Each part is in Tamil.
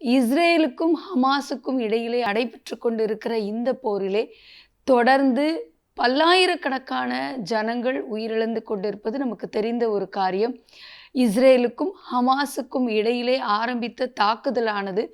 இஸ்ரேலுக்கும் ஹமாஸுக்கும் இடையிலே அடைபெற்று கொண்டு இருக்கிற இந்த போரிலே தொடர்ந்து பல்லாயிரக்கணக்கான ஜனங்கள் உயிரிழந்து கொண்டிருப்பது நமக்கு தெரிந்த ஒரு காரியம். இஸ்ரேலுக்கும் ஹமாஸுக்கும் இடையிலே ஆரம்பித்த தாக்குதலானது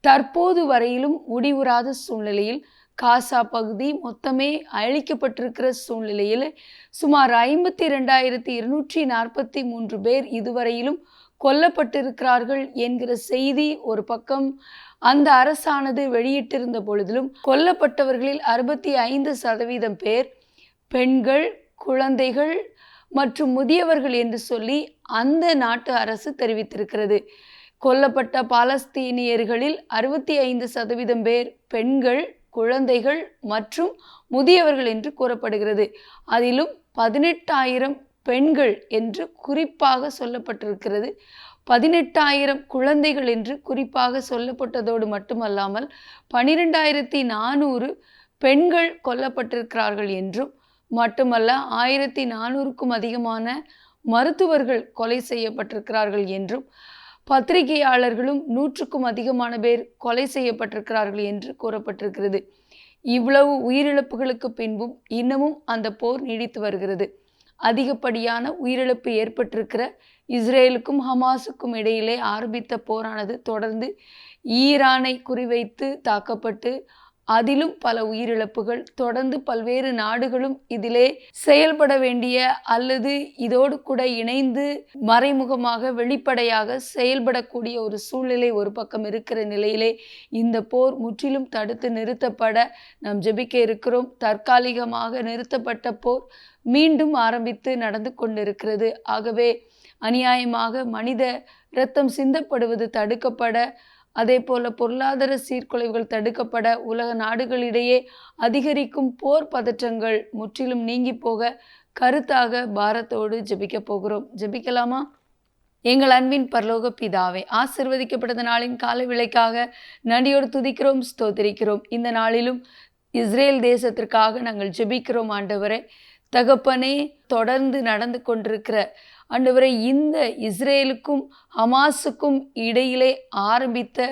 தற்போது வரையிலும் முடிவுறாத சூழ்நிலையில் காசா பகுதி மொத்தமே அழிக்கப்பட்டிருக்கிற சூழ்நிலையில் சுமார் ஐம்பத்தி ரெண்டாயிரத்தி இருநூற்றி நாற்பத்தி மூன்று பேர் இதுவரையிலும் கொல்லப்பட்டிருக்கிறார்கள் என்கிற செய்தி ஒரு பக்கம் அந்த அரசானது வெளியிட்டிருந்த பொழுதிலும் கொல்லப்பட்டவர்களில் அறுபத்தி ஐந்து சதவீதம் பேர் பெண்கள் குழந்தைகள் மற்றும் முதியவர்கள் என்று சொல்லி அந்த நாட்டு அரசு தெரிவித்திருக்கிறது. கொல்லப்பட்ட பாலஸ்தீனியர்களில் அறுபத்தி ஐந்து சதவீதம் பேர் பெண்கள் குழந்தைகள் மற்றும் முதியவர்கள் என்று கூறப்படுகிறது. அதிலும் பதினெட்டாயிரம் பெண்கள் என்று குறிப்பாக சொல்லப்பட்டிருக்கிறது. பதினெட்டாயிரம் குழந்தைகள் என்று குறிப்பாக சொல்லப்பட்டதோடு மட்டுமல்லாமல் பனிரெண்டாயிரத்தி நானூறு பெண்கள் கொல்லப்பட்டிருக்கிறார்கள் என்றும் மட்டுமல்ல ஆயிரத்தி நானூறுக்கும் அதிகமான மருத்துவர்கள் கொலை செய்யப்பட்டிருக்கிறார்கள் என்றும் பத்திரிகையாளர்களும் நூற்றுக்கும் அதிகமான பேர் கொலை செய்யப்பட்டிருக்கிறார்கள் என்று கூறப்பட்டிருக்கிறது. இவ்வளவு உயிரிழப்புகளுக்கு பின்பும் இன்னமும் அந்த போர் நீடித்து வருகிறது. அதிகப்படியான உயிரிழப்பு ஏற்பட்டிருக்கிற இஸ்ரேலுக்கும் ஹமாஸுக்கும் இடையிலே ஆரம்பித்த போரானது தொடர்ந்து ஈரானை குறிவைத்து தாக்கப்பட்டு அதிலும் பல உயிரிழப்புகள் தொடர்ந்து பல்வேறு நாடுகளும் இதிலே செயல்பட வேண்டிய அல்லது இதோடு கூட இணைந்து மறைமுகமாக வெளிப்படையாக செயல்படக்கூடிய ஒரு சூழ்நிலை ஒரு பக்கம் இருக்கிற நிலையிலே இந்த போர் முற்றிலும் தடுத்து நிறுத்தப்பட நாம் ஜெபிக்க இருக்கிறோம். தற்காலிகமாக நிறுத்தப்பட்ட போர் மீண்டும் ஆரம்பித்து நடந்து கொண்டிருக்கிறது. ஆகவே அநியாயமாக மனித இரத்தம் சிந்தப்படுவது தடுக்கப்பட அதே போல பொருளாதார சீர்குலைவுகள் தடுக்கப்பட உலக நாடுகளிடையே அதிகரிக்கும் போர் பதற்றங்கள் முற்றிலும் நீங்கி போக கருத்தாக பாரத்தோடு ஜெபிக்க போகிறோம். ஜெபிக்கலாமா? எங்கள் அன்பின் பரலோக பிதாவை ஆசிர்வதிக்கப்பட்ட நாளின் கால விலைக்காக நன்றியோடு துதிக்கிறோம் ஸ்தோத்திரிக்கிறோம். இந்த நாளிலும் இஸ்ரேல் தேசத்திற்காக நாங்கள் ஜெபிக்கிறோம் ஆண்டவரை. தகப்பனே தொடர்ந்து நடந்து கொண்டிருக்கிற அன்றுவரை இந்த இஸ்ரேலுக்கும் ஹமாஸுக்கும் இடையிலே ஆரம்பித்த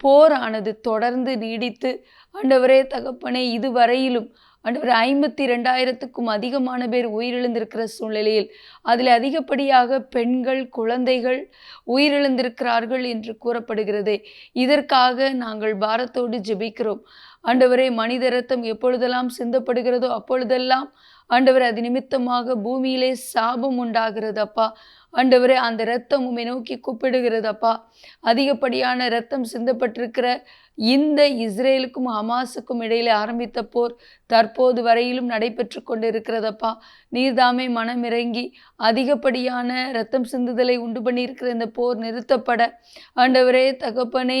போரானது தொடர்ந்து நீடித்து அண்டவரே தகப்பனே இதுவரையிலும் ஆண்டவர் ஐம்பத்தி ரெண்டாயிரத்துக்கும் அதிகமான பேர் உயிரிழந்திருக்கிற சூழ்நிலையில் அதில் அதிகப்படியாக பெண்கள் குழந்தைகள் உயிரிழந்திருக்கிறார்கள் என்று கூறப்படுகிறது. இதற்காக நாங்கள் பாரத்தோடு ஜெபிக்கிறோம். ஆண்டவரே மனித ரத்தம் எப்பொழுதெல்லாம் சிந்தப்படுகிறதோ அப்பொழுதெல்லாம் ஆண்டவர் அது நிமித்தமாக பூமியிலே சாபம் உண்டாகிறதப்பா. ஆண்டவரே அந்த இரத்தம் உண்மை நோக்கி கூப்பிடுகிறதப்பா. அதிகப்படியான இரத்தம் சிந்தப்பட்டிருக்கிற இந்த இஸ்ரேலுக்கும் ஹமாஸுக்கும் இடையிலே ஆரம்பித்த போர் தற்போது வரையிலும் நடைபெற்று கொண்டிருக்கிறதப்பா. நீர்தாமே மனமிறங்கி அதிகப்படியான இரத்தம் சிந்துதலை உண்டு பண்ணியிருக்கிற இந்த போர் நிறுத்தப்பட. ஆண்டவரே தகப்பனே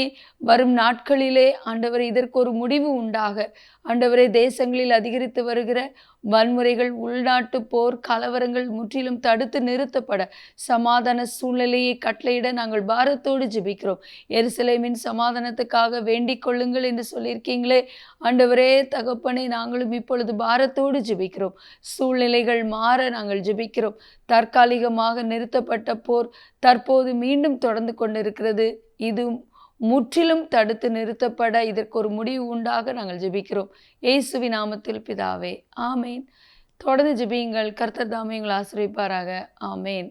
வரும் நாட்களிலே ஆண்டவரே இதற்கு ஒரு முடிவு உண்டாக. ஆண்டவரே தேசங்களில் அதிகரித்து வருகிற வன்முறைகள் உள்நாட்டு போர் கலவரங்கள் முற்றிலும் தடுத்து நிறுத்தப்பட சமாதான சூழ்நிலையை கட்டளையிட நாங்கள் பாரத்தோடு ஜெபிக்கிறோம். எருசலேமின் சமாதானத்துக்காக வேண்டிக் கொள்ளுங்கள் என்று சொல்லியிருக்கீங்களே. ஆண்டவரே தகப்பனை நாங்களும் இப்பொழுது பாரத்தோடு ஜெபிக்கிறோம். சூழ்நிலைகள் மாற நாங்கள் ஜெபிக்கிறோம். தற்காலிகமாக நிறுத்தப்பட்ட போர் தற்போது மீண்டும் தொடர்ந்து கொண்டிருக்கிறது. இது முற்றிலும் தடுத்து நிறுத்தப்பட இதற்கு ஒரு முடிவு உண்டாக நாங்கள் ஜெபிக்கிறோம். இயேசுவி நாமத்தில் பிதாவே ஆமேன். தொடர்ந்து ஜிபியுங்கள் கர்த்தர் தாமே எங்களை ஆசிரியப்பாராக ஆமேன்.